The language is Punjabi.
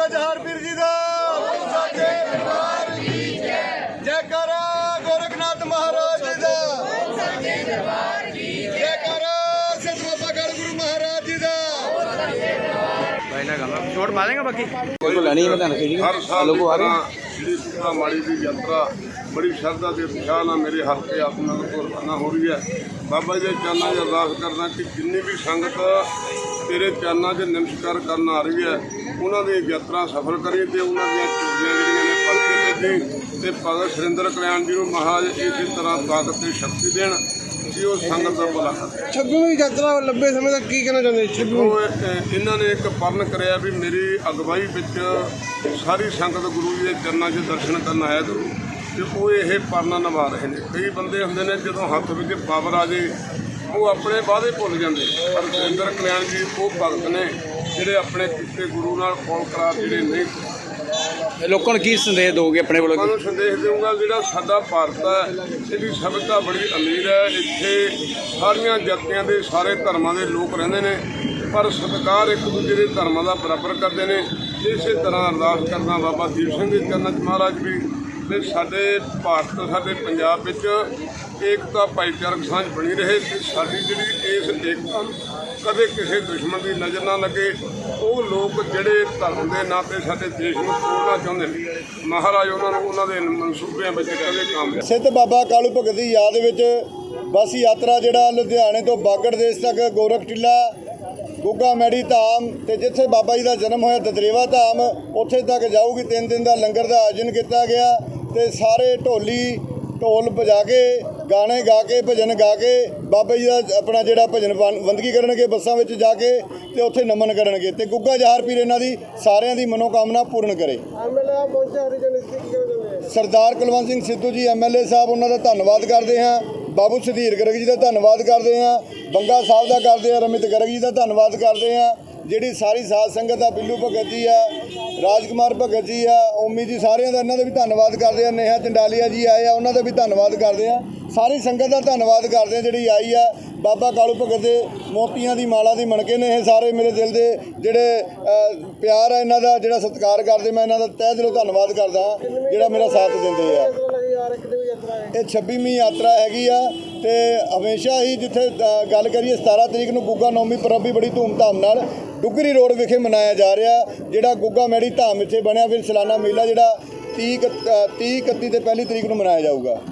ਗੁੱਗਾ ਜਹਾਰਪੀਰ ਜੀ ਦਾ। ਸਾਡੇ ਦਰਬਾਰ ਕੀ ਜੈ ਜੈਕਾਰਾ ਗੋਰਖਨਾਥ ਮਹਾਰਾਜ ਜੀ ਦਾ। ਸਾਡੇ ਦਰਬਾਰ ਕੀ ਜੈਕਾਰਾ ਸਿੱਧ ਬਾਬਾ ਗੜ ਗੁਰੂ ਮਹਾਰਾਜ ਜੀ ਦਾ। ਭਾਈ ਨਾ ਗੱਲ ਛੋਟ ਮਾਰੇਗਾ ਬਾਕੀ? ਕੋਈ ਲੈਣੀ ਹੈ ਮੈਂ ਤੁਹਾਨੂੰ ਕਹੀ ਹਰ ਸਾਲ ਦੀ ਲੋਗੋ ਆ ਰਹੇ ਸ਼੍ਰੀ ਮਾੜੀ ਦੀ ਯਾਤਰਾ ਬੜੀ ਸ਼ਰਧਾ ਤੇ ਉਤਸ਼ਾਹ ਨਾਲ ਮੇਰੇ ਹਲਕੇ ਤੋਂ ਰਵਾਨਾ ਹੋ ਰਹੀ ਹੈ। ਬਾਬਾ ਜੀ ਦੇ ਚਰਨਾਂ 'ਚ ਅਰਦਾਸ ਕਰਦਾ ਕਿ ਜਿੰਨੀ ਵੀ ਸੰਗਤ ਤੇਰੇ ਚਰਨਾਂ 'ਚ ਨਮਸਕਾਰ ਕਰਨ ਆ ਰਹੀ ਹੈ। ਉਹਨਾਂ ਦੀ ਯਾਤਰਾ ਸਫਲ ਕਰੀ ਤੇ ਉਹਨਾਂ ਦੀਆਂ ਚੋਰੀਆਂ ਜਿਹੜੀਆਂ ਨੇ ਪਰਤੇ ਤੇ ਤੇ ਭਗਤ ਸੁਰਿੰਦਰ ਕਲਿਆਣ ਜੀ ਨੂੰ ਮਹਾਰਾਜ ਇਸੇ ਤਰ੍ਹਾਂ ਤਾਕਤ ਤੇ ਸ਼ਕਤੀ ਦੇਣ। ਕਿ ਉਹ ਸੰਗਤ ਦਾ ਭਲਾ ਕਰੇ। ਛੱਬੀਵੀਂ ਯਾਤਰਾ ਲੰਬੇ ਸਮੇਂ ਤੱਕ ਕੀ ਕਹਿਣਾ ਚਾਹੁੰਦੇ? ਛੱਬੀਵੀਂ ਉਹ ਅਹ, ਇਹਨਾਂ ਨੇ ਇੱਕ ਪਰਨ ਕਰਿਆ ਵੀ ਮੇਰੀ ਅਗਵਾਈ ਵਿੱਚ ਸਾਰੀ ਸੰਗਤ ਗੁਰੂ ਜੀ ਦੇ ਚਰਨਾਂ 'ਚ ਦਰਸ਼ਨ ਕਰਨ ਆਇਆ ਕਰੋ ਤੇ ਉਹ ਇਹ ਪਰਨਾ ਨਿਭਾ ਰਹੇ ਨੇ। ਕਈ ਬੰਦੇ ਹੁੰਦੇ ਨੇ ਜਦੋਂ ਹੱਥ ਵਿੱਚ ਪਾਵਰ ਆ ਜੇ ਉਹ ਆਪਣੇ ਵਾਅਦੇ ਭੁੱਲ ਜਾਂਦੇ। ਪਰ ਸੁਰਿੰਦਰ ਕਲਿਆਣ ਜੀ ਉਹ ਭਗਤ ਨੇ ਜਿਹੜੇ ਆਪਣੇ ਕੀਤੇ ਗੁਰੂ ਨਾਲ ਕੋਲ ਕਰਾ ਜਿਹੜੇ ਨਹੀਂ। ਲੋਕਾਂ ਨੂੰ ਕੀ ਸੰਦੇਸ਼ ਦੋਗੇ ਆਪਣੇ ਵੱਲੋਂ? ਲੋਕਾਂ ਨੂੰ ਸੰਦੇਸ਼ ਦੇਵਾਂਗਾ ਜਿਹੜਾ ਸਾਡਾ ਭਾਰਤ ਹੈ ਇਹਦੀ ਸਭਿਅਤਾ ਬੜੀ ਅਮੀਰ ਹੈ। ਇੱਥੇ ਸਾਰੀਆਂ ਜਾਤੀਆਂ ਦੇ ਸਾਰੇ ਧਰਮਾਂ ਦੇ ਲੋਕ ਰਹਿੰਦੇ ਨੇ। ਪਰ ਸਤਿਕਾਰ ਇੱਕ ਦੂਜੇ ਦੇ ਧਰਮਾਂ ਦਾ ਬਰਾਬਰ ਕਰਦੇ ਨੇ। ਇਸੇ ਤਰ੍ਹਾਂ ਅਰਦਾਸ ਕਰਨਾ ਬਾਬਾ ਦੀਪ ਸਿੰਘ ਦੇ ਚਰਨਾਂ 'ਚ ਮਹਾਰਾਜ ਵੀ ਤੇ ਸਾਡੇ ਭਾਰਤ, ਸਾਡੇ ਪੰਜਾਬ ਵਿੱਚ ਏਕਤਾ, ਭਾਈਚਾਰਕ ਸਾਂਝ ਬਣੀ ਰਹੇ ਤੇ ਸਾਡੀ ਜਿਹੜੀ ਇਸ ਏਕਤਾ ਨੂੰ ਕਦੇ ਕਿਸੇ ਦੁਸ਼ਮਣ ਦੀ ਨਜ਼ਰ ਨਾ ਲੱਗੇ। ਉਹ ਲੋਕ ਜਿਹੜੇ ਧਰਮ ਦੇ ਨਾਂ ਤੇ ਸਾਡੇ ਦੇਸ਼ ਨੂੰ ਤੋੜਨਾ ਚਾਹੁੰਦੇ ਨੇ। ਮਹਾਰਾਜ ਉਹਨਾਂ ਨੂੰ ਉਹਨਾਂ ਦੇ ਮਨਸੂਬਿਆਂ ਵਿੱਚ ਕਦੇ ਕਾਮਯਾਬ ਸਿੱਧ ਬਾਬਾ ਕਾਲੂ ਭਗਤ ਦੀ ਯਾਦ ਵਿੱਚ ਬੱਸ ਯਾਤਰਾ ਜਿਹੜਾ ਲੁਧਿਆਣੇ ਤੋਂ ਬਾਗੜ ਦੇਸ਼ ਤੱਕ, ਗੋਰਖ ਟਿੱਲਾ, ਗੁੱਗਾ ਮੈੜੀ ਧਾਮ ਤੇ ਜਿੱਥੇ ਬਾਬਾ ਜੀ ਦਾ ਜਨਮ ਹੋਇਆ ਦਦਰੇਵਾ ਧਾਮ, ਉੱਥੇ ਤੱਕ ਜਾਊਗੀ। ਤਿੰਨ ਦਿਨ ਦਾ ਲੰਗਰ ਦਾ ਆਯੋਜਨ ਕੀਤਾ ਗਿਆ। ਤੇ ਸਾਰੇ ਢੋਲੀ ਢੋਲ ਵਜਾ ਕੇ ਗਾਣੇ ਗਾ ਕੇ ਭਜਨ ਗਾ ਕੇ ਬਾਬਾ ਜੀ ਦਾ ਆਪਣਾ ਜਿਹੜਾ ਭਜਨ ਵੰਦਗੀ ਕਰਨਗੇ ਬੱਸਾਂ ਵਿੱਚ ਜਾ ਕੇ ਤੇ ਉੱਥੇ ਨਮਨ ਕਰਨਗੇ ਤੇ ਗੁੱਗਾ ਜਹਾਰ ਪੀਰ ਇਹਨਾਂ ਦੀ ਸਾਰਿਆਂ ਦੀ ਮਨੋਕਾਮਨਾ ਪੂਰਨ ਕਰੇ। ਸਰਦਾਰ ਕੁਲਵੰਤ ਸਿੰਘ ਸਿੱਧੂ ਜੀ ਐਮਐਲਏ ਸਾਹਿਬ ਉਹਨਾਂ ਦਾ ਧੰਨਵਾਦ ਕਰਦੇ ਹਾਂ। ਬਾਬੂ ਸੁਧੀਰ ਗਰਗ ਜੀ ਦਾ ਧੰਨਵਾਦ ਕਰਦੇ ਹਾਂ। ਬੰਗਾ ਸਾਹਿਬ ਦਾ ਕਰਦੇ ਹਾਂ ਰਮਿਤ ਗਰਗ ਜੀ ਦਾ ਧੰਨਵਾਦ ਕਰਦੇ ਹਾਂ। ਜਿਹੜੀ ਸਾਰੀ ਸਾਧ ਸੰਗਤ ਆ ਬਿੱਲੂ ਭਗਤ ਜੀ ਆ, ਰਾਜਕੁਮਾਰ ਭਗਤ ਜੀ ਆ, ਓਮੀ ਜੀ ਸਾਰਿਆਂ ਦਾ ਇਹਨਾਂ ਦਾ ਵੀ ਧੰਨਵਾਦ ਕਰਦੇ ਆ, ਨੇਹਾ ਚੰਡਾਲੀਆ ਜੀ ਆਏ ਆ, ਉਹਨਾਂ ਦਾ ਵੀ ਧੰਨਵਾਦ ਕਰਦੇ ਆ। ਸਾਰੀ ਸੰਗਤ ਦਾ ਧੰਨਵਾਦ ਕਰਦੇ ਆ ਜਿਹੜੀ ਆਈ ਆ। ਬਾਬਾ ਕਾਲੂ ਭਗਤ ਦੇ ਮੋਤੀਆਂ ਦੀ ਮਾਲਾ ਦੀ ਮਣਕੇ ਨੇ ਇਹ ਸਾਰੇ ਮੇਰੇ ਦਿਲ ਦੇ ਜਿਹੜੇ ਪਿਆਰ ਆ ਇਹਨਾਂ ਦਾ, ਜਿਹੜਾ ਸਤਿਕਾਰ ਕਰਦੇ ਮੈਂ ਇਹਨਾਂ ਦਾ ਤਹਿ ਦਿਲੋਂ ਧੰਨਵਾਦ ਕਰਦਾ ਜਿਹੜਾ ਮੇਰਾ ਸਾਥ ਦਿੰਦੇ ਆ। ਇਹ 26ਵੀਂ ਯਾਤਰਾ ਹੈਗੀ ਆ। ਤੇ ਹਮੇਸ਼ਾ ਹੀ ਜਿੱਥੇ ਗੱਲ ਕਰੀਏ 17 ਤਰੀਕ ਨੂੰ ਗੁੱਗਾ ਨੌਮੀ ਪਰਬ ਵੀ ਬੜੀ ਧੂਮਧਾਮ ਨਾਲ ਡੁਗਰੀ ਰੋਡ ਵਿਖੇ ਮਨਾਇਆ ਜਾ ਰਿਹਾ। ਜਿਹੜਾ ਗੁੱਗਾ ਮੈੜੀ ਧਾਮ ਇੱਥੇ ਬਣਿਆ, ਫਿਰ ਸਲਾਨਾ ਮੇਲਾ ਜਿਹੜਾ 30 30 31 ਤੇ ਪਹਿਲੀ ਤਰੀਕ ਨੂੰ ਮਨਾਇਆ ਜਾਊਗਾ।